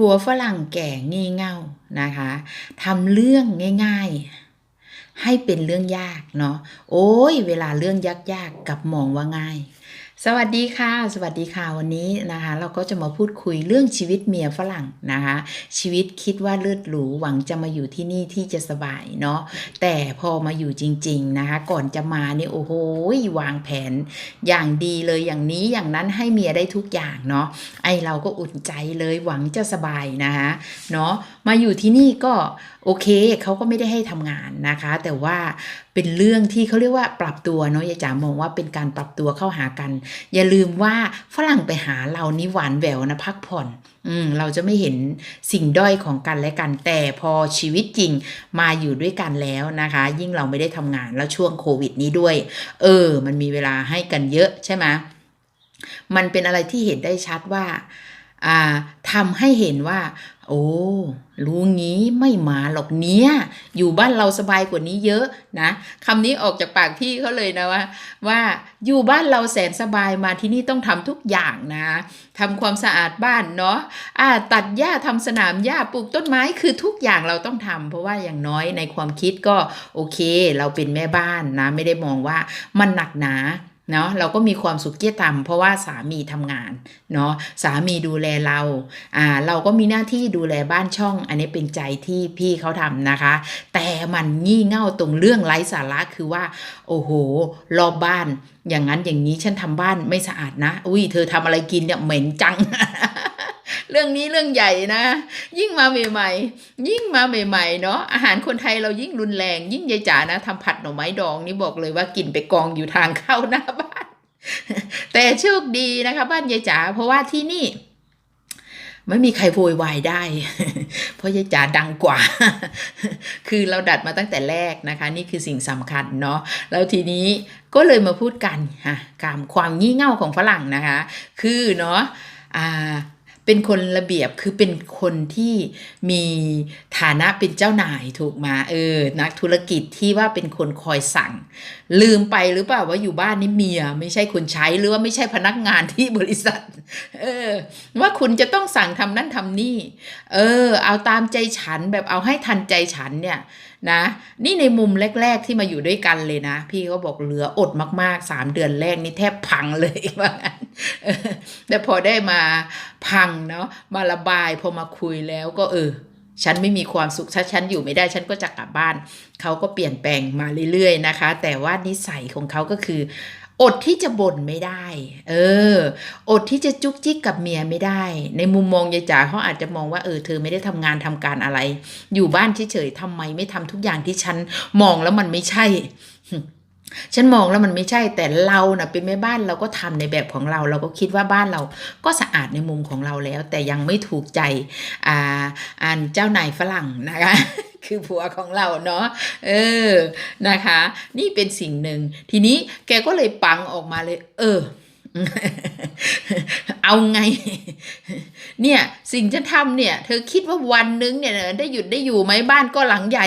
ผัวฝรั่งแก่งี่เง่านะคะทำเรื่องง่าย ๆ ให้เป็นเรื่องยากเนาะโอ้ยเวลาเรื่องยากๆกลับมองว่าง่าย สวัสดีค่ะ สวัสดีค่ะวันนี้นะคะ เราก็จะมาพูดคุยเรื่องชีวิตเมียฝรั่งนะคะ ชีวิตคิดว่าเลือดหรูหวังจะมาอยู่ที่นี่ที่จะสบายเนาะแต่พอมาอยู่จริง ๆนะคะ ก่อนจะมาเนี่ยโอ้โหวางแผนอย่างดีเลยอย่างนี้อย่างนั้นให้เมียได้ทุกอย่างเนาะไอเราก็อุ่นใจเลยหวังจะสบายนะคะเนาะ มาอยู่ที่นี่ก็โอเคเขาก็ไม่ได้ให้ทำงานนะคะ แต่ว่าเป็นเรื่องที่เขาเรียกว่าปรับตัวเนาะยายจ๋ามองว่าเป็นการปรับตัวเข้าหากัน อย่าลืมว่าฝรั่งไปหาเรานี่หวานแหววนะพักผ่อน อืมเราจะไม่เห็นสิ่งด้อยของกันและกัน แต่พอชีวิตจริงมาอยู่ด้วยกันแล้วนะคะ ยิ่งเราไม่ได้ทำงานแล้วช่วงโควิดนี้ด้วย เออ มันมีเวลาให้กันเยอะใช่ไหมมันเป็นอะไรที่เห็นได้ชัดว่าอ่าทำให้เห็นว่า โอ้ รู้งี้ไม่มาหรอกเนี้ย อยู่บ้านเราสบายกว่านี้เยอะนะคำนี้ออกจากปากพี่เขาเลยนะว่า ว่าอยู่บ้านเราแสนสบายมาที่นี่ต้องทำทุกอย่างนะทำความสะอาดบ้านเนาะอ่าตัดหญ้าทำสนามหญ้าปลูกต้นไม้คือทุกอย่างเราต้องทำเพราะว่าอย่างน้อยในความคิดก็โอเค เราเป็นแม่บ้านนะ ไม่ได้มองว่ามันหนักหนา เนาะเราก็มีความสุขเกียรติธรรมเพราะว่าสามีทำงานเนาะสามีดูแลเราอ่าเราก็มีหน้าที่ดูแลบ้านช่อง อันนี้เป็นใจที่พี่เขาทำนะคะ แต่มันงี่เง่าตรงเรื่องไร้สาระคือว่า โอ้โห รอบบ้าน อย่างนั้นอย่างนี้ฉันทำบ้านไม่สะอาดนะ อุ้ยเธอทำอะไรกินเนี่ยเหม็นจัง เรื่องนี้เรื่องใหญ่นะ ยิ่งมาใหม่ๆ ยิ่งมาใหม่ๆเนาะอาหารคนไทยเรายิ่งรุนแรง ยิ่งยายจ๋านะทำผัดหน่อไม้ดองนี่บอกเลยว่ากลิ่นไปกองอยู่ทางเข้าหน้าบ้าน แต่โชคดีนะคะ บ้านยายจ๋าเพราะว่าที่นี่ไม่มีใครโวยวายได้ เพราะยายจ๋าดังกว่า คือเราดัดมาตั้งแต่แรกนะคะ นี่คือสิ่งสำคัญเนาะ แล้วทีนี้ก็เลยมาพูดกันค่ะการความงี่เง่าของฝรั่งนะคะ คือเนาะอ่า เป็นคนระเบียบคือเป็นคนที่มีฐานะเป็นเจ้านายถูกมาเออนักธุรกิจที่ว่าเป็นคนคอยสั่ง ลืมไปหรือเปล่าว่าอยู่บ้านนี่เมีย ไม่ใช่คนใช้หรือว่าไม่ใช่พนักงานที่บริษัท เออ ว่าคุณจะต้องสั่งทำนั่นทำนี่ เออ เอาตามใจฉันแบบเอาให้ทันใจฉันเนี่ย นะ นี่ในมุมแรก ๆ ที่มาอยู่ด้วยกันเลยนะ พี่เขาบอกเหลืออดมากๆสามเดือนแรกนี่แทบพังเลยว่างั้นแต่พอได้มาพังเนาะมาระบายพอมาคุยแล้วก็เออฉันไม่มีความสุขถ้าฉันอยู่ไม่ได้ฉันก็จะกลับบ้าน เขาก็เปลี่ยนแปลงมาเรื่อยๆนะคะ แต่ว่านิสัยของเขาก็คือ อดที่จะบ่นไม่ได้ เออ อดที่จะจุกจิกกับเมียไม่ได้ ในมุมมองยายจ๋าเขาอาจจะมองว่าเออเธอไม่ได้ทำงานทำการอะไร อยู่บ้านเฉยๆทำไมไม่ทำทุกอย่างที่ฉันมองแล้วมันไม่ใช่ฉันมองแล้วมันไม่ใช่แต่เรานะ่ะเป็นแม่บ้านเราก็ทำในแบบของเรา เราก็คิดว่าบ้านเราก็สะอาดในมุมของเราแล้ว แต่ยังไม่ถูกใจอ่าอันเจ้านายฝรั่งนะคะ คือผัวของเราเนาะเออนะคะ นี่เป็นสิ่งหนึ่ง ทีนี้แกก็เลยปังออกมาเลย เออ เอาไง เนี่ยสิ่งฉันทำเนี่ย เธอคิดว่าวันนึงเนี่ยได้หยุดได้อยู่ไหมบ้านก็หลังใหญ่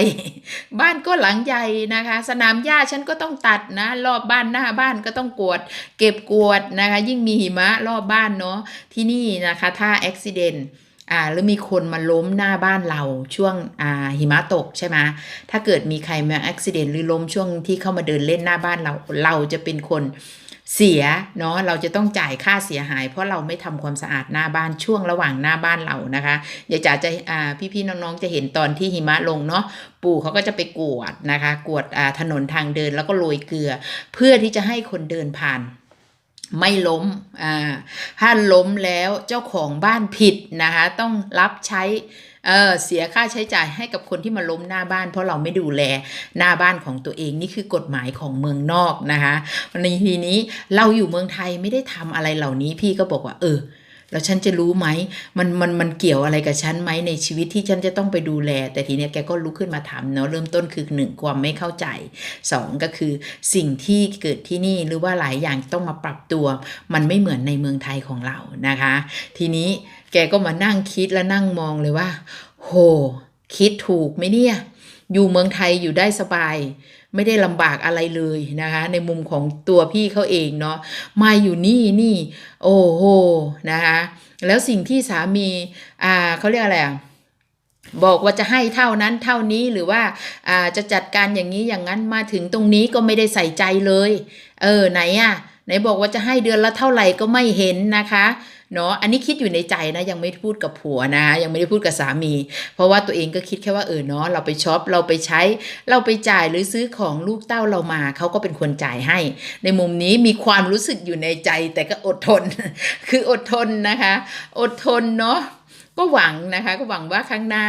บ้านก็หลังใหญ่นะคะ สนามหญ้าฉันก็ต้องตัดนะ รอบบ้านหน้าบ้านก็ต้องกวด เก็บกวดนะคะ ยิ่งมีหิมะรอบบ้านเนาะที่นี่นะคะ ถ้าอุบิเหตุ อ่าหรือมีคนมาล้มหน้าบ้านเราช่วงอ่าหิมะตกใช่ไหมถ้าเกิดมีใครมาอุบิเหตุหรือล้มช่วงที่เข้ามาเดินเล่นหน้าบ้านเรา เราจะเป็นคนเสียเนาะเราจะต้องจ่ายค่าเสียหาย เพราะเราไม่ทำความสะอาดหน้าบ้านช่วงระหว่างหน้าบ้านเรานะคะอย่าจ๋าจะอ่าพี่ๆน้องๆจะเห็นตอนที่หิมะลงเนาะปู่เขาก็จะไปกวดนะคะ กวดอ่าถนนทางเดินแล้วก็โรยเกลือ เพื่อที่จะให้คนเดินผ่าน ไม่ล้มอ่าถ้าล้มแล้วเจ้าของบ้านผิดนะคะต้องรับใช้เออเสียค่าใช้จ่ายให้กับคนที่มาล้มหน้าบ้าน เพราะเราไม่ดูแลหน้าบ้านของตัวเองนี่คือกฎหมายของเมืองนอกนะคะในทีนี้เราอยู่เมืองไทยไม่ได้ทำอะไรเหล่านี้พี่ก็บอกว่า เออ แล้วฉันจะรู้ไหมมันมันมันเกี่ยวอะไรกับฉันไหมในชีวิตที่ฉันจะต้องไปดูแล แต่ทีเนี้ยแกก็ลุกขึ้นมาถามเนาะเริ่มต้นคือหนึ่งความไม่เข้าใจสองก็คือสิ่งที่เกิดที่นี่หรือว่าหลายอย่างต้องมาปรับตัว มันไม่เหมือนในเมืองไทยของเรานะคะ ทีนี้แกก็มานั่งคิดและนั่งมองเลยว่า โห คิดถูกไหมเนี่ย อยู่เมืองไทยอยู่ได้สบาย ไม่ได้ลำบากอะไรเลยนะคะ ในมุมของตัวพี่เขาเองเนาะมาอยู่นี่นี่ โอ้โหนะคะแล้วสิ่งที่สามีอ่าเขาเรียกอะไรอะบอกว่าจะให้เท่านั้นเท่านี้หรือว่าอ่าจะจัดการอย่างนี้อย่างนั้นมาถึงตรงนี้ก็ไม่ได้ใส่ใจเลย เออไหนอะไหนบอกว่าจะให้เดือนละเท่าไหร่ก็ไม่เห็นนะคะ เนาะอันนี้คิดอยู่ในใจนะยังไม่พูดกับผัวนะ ยังไม่ได้พูดกับสามี เพราะว่าตัวเองก็คิดแค่ว่าเออเนาะเราไปช็อปเราไปใช้ เราไปจ่ายหรือซื้อของลูกเต้าเรามาเขาก็เป็นคนจ่ายให้ ในมุมนี้มีความรู้สึกอยู่ในใจแต่ก็อดทน คืออดทนนะคะ อดทนเนาะก็หวังนะคะก็หวังว่าข้างหน้า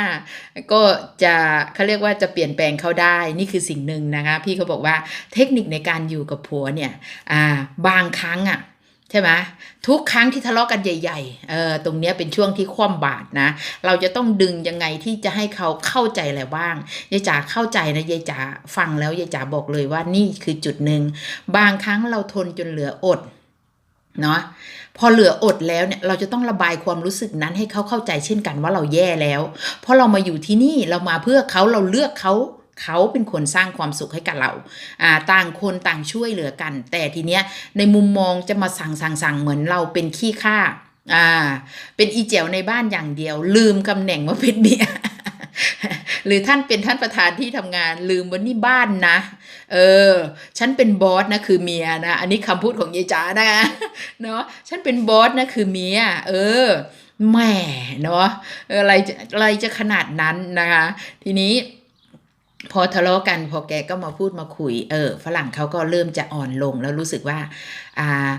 ก็จะเขาเรียกว่าจะเปลี่ยนแปลงเขาได้นี่คือสิ่งหนึ่งนะคะ พี่เขาบอกว่าเทคนิคในการอยู่กับผัวเนี่ยบางครั้งอะ ใช่ไหมทุกครั้งที่ทะเลาะกันใหญ่ๆเออตรงเนี้ยเป็นช่วงที่คว่ำบาตรนะ เราจะต้องดึงยังไงที่จะให้เขาเข้าใจอะไรบ้างยายจ๋าเข้าใจนะยายจ๋าฟังแล้วยายจ๋าบอกเลยว่านี่คือจุดหนึ่งบางครั้งเราทนจนเหลืออดเนาะพอเหลืออดแล้วเนี่ยเราจะต้องระบายความรู้สึกนั้นให้เขาเข้าใจเช่นกันว่าเราแย่แล้ว เพราะเรามาอยู่ที่นี่เรามาเพื่อเขาเราเลือกเขา เขาเป็นคนสร้างความสุขให้กับเราอ่าต่างคนต่างช่วยเหลือกัน แต่ทีเนี้ยในมุมมองจะมาสั่งสั่งสั่งเหมือนเราเป็นขี้ข้าอ่า เป็นอีเจวในบ้านอย่างเดียว ลืมตำแหน่งว่าเป็นเมียหรือท่านเป็นท่านประธานที่ทำงานลืมว่านี่บ้านนะ เออ ฉันเป็นบอสนะคือเมียนะ อันนี้คำพูดของยายจ๋านะเนาะฉันเป็นบอสนะคือเมีย เออแหมเนาะเอะไรอะไรจะขนาดนั้นนะคะ ทีนี้ พอทะเลาะกันพอแกก็มาพูดมาคุยเออฝรั่งเขาก็เริ่มจะอ่อนลงแล้วรู้สึกว่าอ่า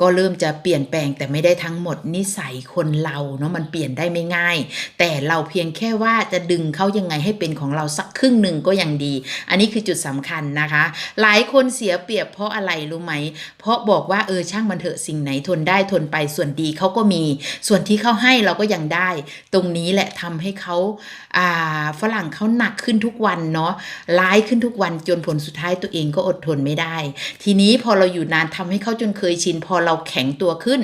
ก็เริ่มจะเปลี่ยนแปลงแต่ไม่ได้ทั้งหมดนิสัยคนเราเนาะมันเปลี่ยนได้ไม่ง่าย แต่เราเพียงแค่ว่าจะดึงเขายังไงให้เป็นของเราสักครึ่งหนึ่งก็ยังดี อันนี้คือจุดสำคัญนะคะ หลายคนเสียเปรียบเพราะอะไรรู้ไหม เพราะบอกว่าเออช่างมันเถอะสิ่งไหนทนได้ทนไปส่วนดีเขาก็มี ส่วนที่เขาให้เราก็ยังได้ ตรงนี้แหละทำให้เขาอ่าฝรั่งเขาหนักขึ้นทุกวันเนาะร้ายขึ้นทุกวันจนผลสุดท้ายตัวเองก็อดทนไม่ได้ ทีนี้พอเราอยู่นานทำให้เขาจนเคยชินพอเราแข็งตัวขึ้น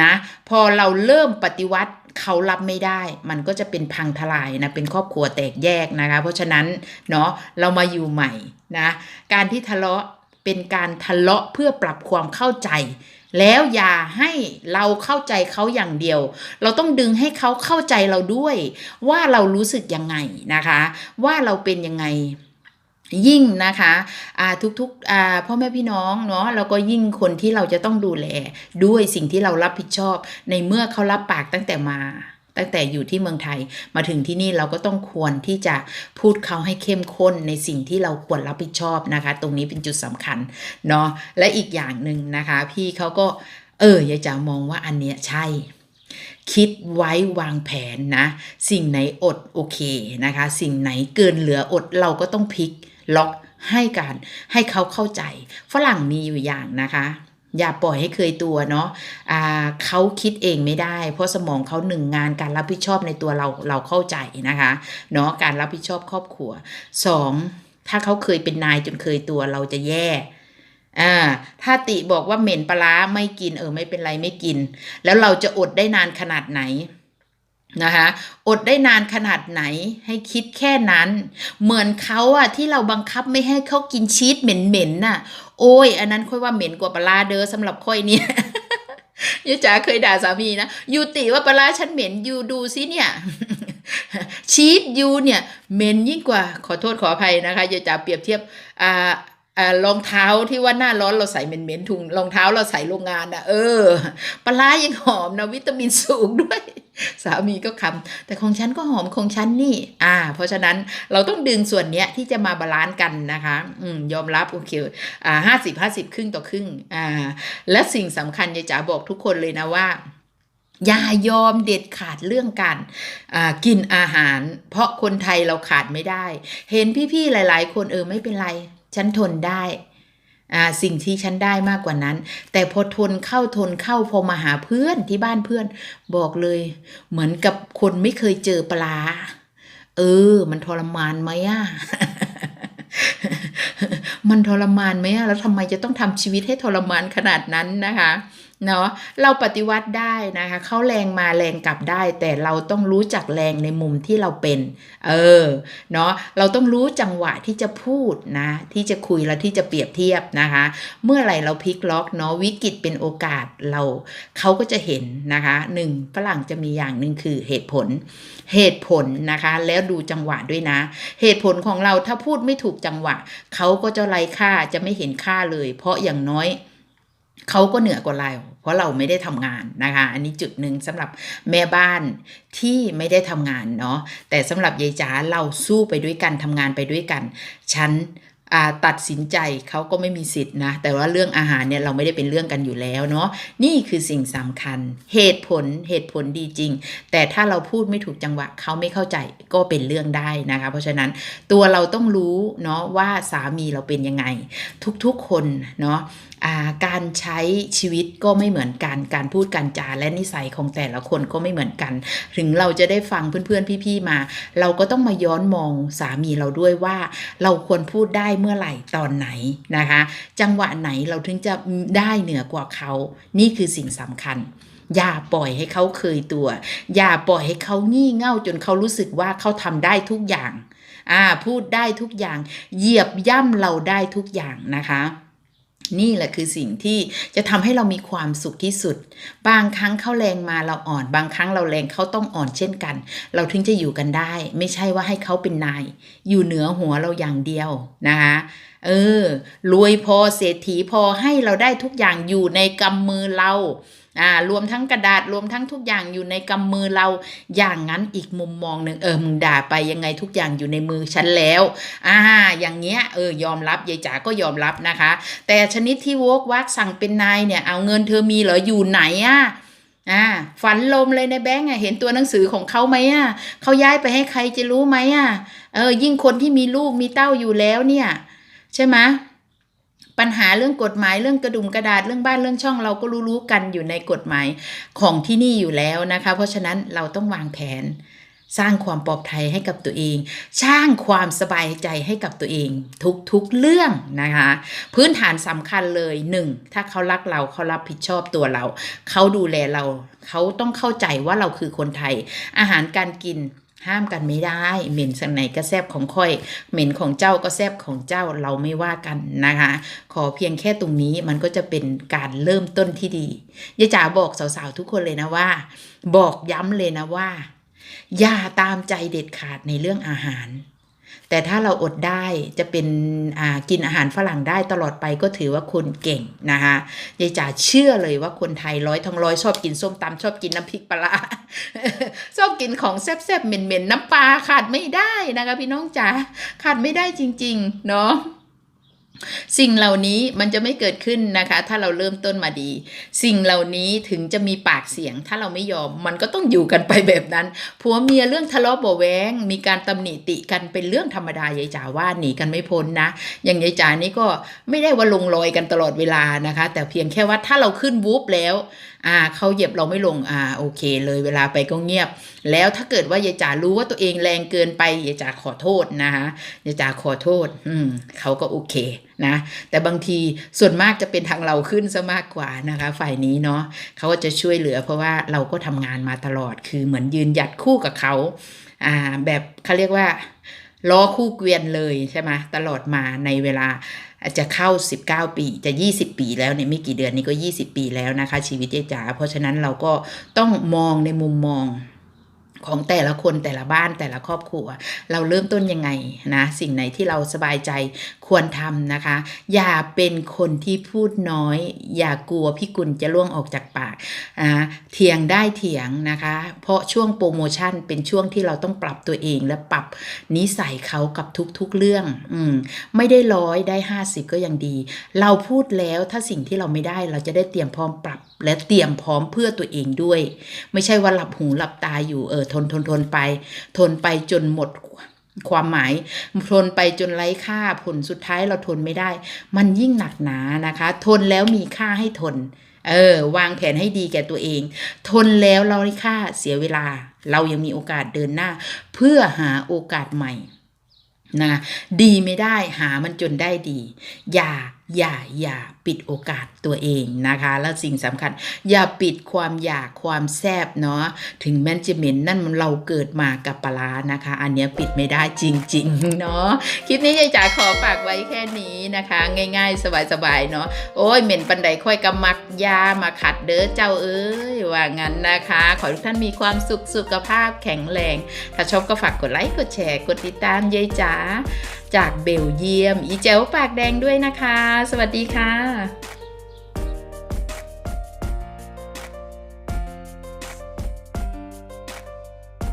นะพอเราเริ่มปฏิวัติเขารับไม่ได้ มันก็จะเป็นพังทลายนะเป็นครอบครัวแตกแยกนะคะ เพราะฉะนั้นเนาะเรามาอยู่ใหม่นะการที่ทะเลาะเป็นการทะเลาะเพื่อปรับความเข้าใจ แล้วอย่าให้เราเข้าใจเขาอย่างเดียว เราต้องดึงให้เขาเข้าใจเราด้วย ว่าเรารู้สึกยังไงนะคะ ว่าเราเป็นยังไง ยิ่งนะคะทุกๆพ่อแม่พี่น้องเนาะแล้วก็ยิ่งคนที่เราจะต้องดูแลด้วยสิ่งที่เรารับผิดชอบ ในเมื่อเขารับปากตั้งแต่มาตั้งแต่อยู่ที่เมืองไทยมาถึงที่นี่เราก็ต้องควรที่จะพูดเขาให้เข้มข้นในสิ่งที่เราควรรับผิดชอบนะคะ ตรงนี้เป็นจุดสำคัญเนาะและอีกอย่างหนึ่งนะคะ พี่เขาก็เออยายจ๋ามองว่าอันเนี้ยใช่คิดไว้วางแผนนะ สิ่งไหนอดโอเคนะคะ สิ่งไหนเกินเหลืออดเราก็ต้องพลิก ล็อกให้การให้เขาเข้าใจ ฝรั่งมีอยู่อย่างนะคะอย่าปล่อยให้เคยตัวเนาะอ่าเขาคิดเองไม่ได้ เพราะสมองเขาหนึ่งงานการรับผิดชอบในตัวเราเราเข้าใจนะคะเนาะการรับผิดชอบครอบครัวสองถ้าเขาเคยเป็นนายจนเคยตัวเราจะแย่อ่าถ้าติบอกว่าเหม็นปลาไม่กินเออไม่เป็นไรไม่กิน แล้วเราจะอดได้นานขนาดไหน นะคะอดได้นานขนาดไหนให้คิดแค่นั้น เหมือนเขาอะที่เราบังคับไม่ให้เขากินชีสเหม็นๆน่ะ โอ้ย อันนั้นค่อยว่าเหม็นกว่าปลาเด้อสำหรับค่อยเนี่ยยาจ๋าเคยด่าสามีนะยูติว่าปลาฉันเหม็นยูดูซิเนี่ยชีสยูเนี่ยเหม็นยิ่งกว่าขอโทษขออภัยนะคะยาจ๋าเปรียบเทียบอ่ารองเท้าที่ว่าหน้าร้อนเราใส่เหม็นๆถุงรองเท้าเราใส่โรงงานอะเออปลายังหอมนะวิตามินสูงด้วย สามีก็คำแต่ของฉันก็หอมของฉันนี่ อ่า เพราะฉะนั้นเราต้องดึงส่วนเนี้ยที่จะมาบาลานซ์กันนะคะอืมยอมรับโอเคอ่าห้าสิบห้าสิบครึ่งต่อครึ่งอ่าและสิ่งสำคัญยายจ๋าบอกทุกคนเลยนะว่าอย่ายอมเด็ดขาดเรื่องการกินอาหาร เพราะคนไทยเราขาดไม่ได้ เห็นพี่ๆหลาย ๆ คนเออไม่เป็นไร ฉันทนได้ สิ่งที่ฉันได้มากกว่านั้น แต่พอทนเข้าทนเข้าพอมาหาเพื่อนที่บ้านเพื่อน บอกเลย เหมือนกับคนไม่เคยเจอปลา เออ มันทรมานไหมอะมันทรมานไหมอะแล้วทำไมจะต้องทำชีวิตให้ทรมานขนาดนั้นนะคะ เนาะเราปฏิวัติได้นะคะเขาแรงมาแรงกลับได้ แต่เราต้องรู้จักแรงในมุมที่เราเป็น เออเนาะเราต้องรู้จังหวะที่จะพูดนะที่จะคุยและที่จะเปรียบเทียบนะคะ เมื่อไหร่เราพลิกล็อกเนาะวิกฤตเป็นโอกาสเราเขาก็จะเห็นนะคะหนึ่งฝรั่งจะมีอย่างหนึ่งคือเหตุผล เหตุผลนะคะ แล้วดูจังหวะด้วยนะ เหตุผลของเราถ้าพูดไม่ถูกจังหวะเขาก็จะไร้ค่าจะไม่เห็นค่าเลย เพราะอย่างน้อย เขาก็เหนือกว่าเราเพราะเราไม่ได้ทำงานนะคะ อันนี้จุดหนึ่งสำหรับแม่บ้านที่ไม่ได้ทำงานเนาะแต่สำหรับยายจ๋าเราสู้ไปด้วยกันทำงานไปด้วยกัน ฉัน ตัดสินใจเขาก็ไม่มีสิทธินะ แต่ว่าเรื่องอาหารเนี่ยเราไม่ได้เป็นเรื่องกันอยู่แล้วเนาะนี่คือสิ่งสำคัญ เหตุผลเหตุผลดีจริง แต่ถ้าเราพูดไม่ถูกจังหวะเขาไม่เข้าใจก็เป็นเรื่องได้นะคะ เพราะฉะนั้นตัวเราต้องรู้เนาะว่าสามีเราเป็นยังไง ทุกๆคนเนาะาการใช้ชีวิตก็ไม่เหมือนกัน การพูดการจาและนิสัยของแต่ละคนก็ไม่เหมือนกัน ถึงเราจะได้ฟังเพื่อนๆพี่ๆมา เราก็ต้องมาย้อนมองสามีเราด้วยว่าเราควรพูดได้เมื่อไหร่ตอนไหนนะคะ จังหวะไหนเราถึงจะได้เหนือกว่าเขา นี่คือสิ่งสำคัญ อย่าปล่อยให้เขาเคยตัว อย่าปล่อยให้เขางี่เง่าจนเขารู้สึกว่าเขาทำได้ทุกอย่างอ่าพูดได้ทุกอย่าง เหยียบย่ำเราได้ทุกอย่างนะคะ นี่แหละคือสิ่งที่จะทำให้เรามีความสุขที่สุด บางครั้งเขาแรงมาเราอ่อน บางครั้งเราแรงเขาต้องอ่อนเช่นกัน เราถึงจะอยู่กันได้ ไม่ใช่ว่าให้เขาเป็นนาย อยู่เหนือหัวเราอย่างเดียวนะคะ เออรวยพอเศรษฐีพอให้เราได้ทุกอย่างอยู่ในกำมือเราอ่ารวมทั้งกระดาษรวมทั้งทุกอย่างอยู่ในกำมือเราอย่างนั้นอีกมุมมองหนึ่งเออมึงด่าไปยังไงทุกอย่างอยู่ในมือฉันแล้วอ่าอย่างเงี้ยเออยอมรับยายจ๋าก็ยอมรับนะคะ แต่ชนิดที่โวกวักสั่งเป็นนายเนี่ยเอาเงินเธอมีเหรออยู่ไหนอะอ่าฝันลมเลยในแบงก์อะเห็นตัวหนังสือของเขาไหมอะเขาย้ายไปให้ใครจะรู้ไหมอะเออยิ่งคนที่มีลูกมีเต้าอยู่แล้วเนี่ย ใช่ไหมปัญหาเรื่องกฎหมายเรื่องกระดุมกระดาษเรื่องบ้านเรื่องช่องเราก็รู้ๆกันอยู่ในกฎหมายของที่นี่อยู่แล้วนะคะ เพราะฉะนั้นเราต้องวางแผน สร้างความปลอดภัยให้กับตัวเอง สร้างความสบายใจให้กับตัวเอง ทุกๆเรื่องนะคะ พื้นฐานสำคัญเลยหนึ่งถ้าเขารักเราเขารับผิดชอบตัวเรา เขาดูแลเรา เขาต้องเข้าใจว่าเราคือคนไทย อาหารการกิน ห้ามกันไม่ได้ เหม็นสังไหนก็แซบของค่อย เหม็นของเจ้าก็แซบของเจ้าเราไม่ว่ากันนะคะ ขอเพียงแค่ตรงนี้มันก็จะเป็นการเริ่มต้นที่ดียายจ๋าบอกสาวๆทุกคนเลยนะว่า บอกย้ำเลยนะว่า อย่าตามใจเด็ดขาดในเรื่องอาหาร แต่ถ้าเราอดได้จะเป็นอ่ากินอาหารฝรั่งได้ตลอดไปก็ถือว่าคนเก่งนะคะยายจ๋าเชื่อเลยว่าคนไทยร้อยทั้งร้อยชอบกินส้มตำชอบกินน้ำพริกปลาร้าชอบกินของแซ่บๆเหม็นๆน้ำปลาขาดไม่ได้นะคะพี่น้องจ๋าขาดไม่ได้จริง ๆ เนาะ สิ่งเหล่านี้มันจะไม่เกิดขึ้นนะคะ ถ้าเราเริ่มต้นมาดี สิ่งเหล่านี้ถึงจะมีปากเสียง ถ้าเราไม่ยอมมันก็ต้องอยู่กันไปแบบนั้นผัวเมียเรื่องทะเลาะเบาแวงมีการตำหนิติกันเป็นเรื่องธรรมดายายจ๋าว่าหนีกันไม่พ้นนะ อย่างยายจ๋านี่ก็ไม่ได้ว่าลงรอยกันตลอดเวลานะคะ แต่เพียงแค่ว่าถ้าเราขึ้นวูบแล้วอ่าเขาเหยียบเราไม่ลงอ่าโอเค เลยเวลาไปก็เงียบ แล้วถ้าเกิดว่ายายจ๋ารู้ว่าตัวเองแรงเกินไปยายจ๋าขอโทษนะคะยายจ๋าขอโทษอืมเขาก็โอเคนะแต่บางทีส่วนมากจะเป็นทางเราขึ้นซะมากกว่านะคะ ฝ่ายนี้เนาะเขาก็จะช่วยเหลือ เพราะว่าเราก็ทำงานมาตลอดคือเหมือนยืนหยัดคู่กับเขาอ่าแบบเขาเรียกว่าล้อคู่เกวียนเลยใช่ไหมตลอดมาในเวลา อาจจะเข้า 19 ปีจะ 20 ปีแล้วเนี่ยไม่กี่เดือนนี้ก็ 20 ปีแล้วนะคะ ชีวิตเจ๊จ๋าเพราะฉะนั้นเราก็ต้องมองในมุมมอง ของแต่ละคนแต่ละบ้านแต่ละครอบครัว เราเริ่มต้นยังไงนะสิ่งไหนที่เราสบายใจควรทำนะคะ อย่าเป็นคนที่พูดน้อย อย่ากลัวพี่กุลจะล่วงออกจากปากอ่าเถียงได้เถียงนะคะ เพราะช่วงโปรโมชั่นเป็นช่วงที่เราต้องปรับตัวเองและปรับนิสัยเขากับทุกๆเรื่องอืมไม่ได้ร้อยได้ 50 ก็ยังดี เราพูดแล้วถ้าสิ่งที่เราไม่ได้เราจะได้เตรียมพร้อมปรับ และเตรียมพร้อมเพื่อตัวเองด้วย ไม่ใช่ว่าหลับหูหลับตาอยู่เออทนทนทนไป ทนไปจนหมดความหมายทนไปจนไร้ค่าผลสุดท้ายเราทนไม่ได้ มันยิ่งหนักหนานะคะ ทนแล้วมีค่าให้ทน เออ วางแผนให้ดีแก่ตัวเอง ทนแล้วเราได้ค่าเสียเวลา เรายังมีโอกาสเดินหน้า เพื่อหาโอกาสใหม่นะดีไม่ได้หามันจนได้ดี อย่า อย่าอย่าปิดโอกาสตัวเองนะคะ แล้วสิ่งสำคัญ อย่าปิดความอยากความแซบเนาะถึงแม้จะเหม็นนั่นมันเราเกิดมากับปลาร้านะคะ อันเนี้ยปิดไม่ได้จริง ๆ เนาะคลิปนี้ยายจ๋าขอฝากไว้แค่นี้นะคะ ง่าย ๆ สบายๆเนาะโอ้ยเหม็นปันใดค่อยกำมักยามาขัดเด้อเจ้าเอ้ย ว่างั้นนะคะ ขอทุกท่านมีความสุขสุขภาพแข็งแรง ถ้าชอบก็ฝากกดไลค์กดแชร์กดติดตามยายจ๋าจากเบลเยียม อีเจลปากแดงด้วยนะคะ สวัสดีค่ะ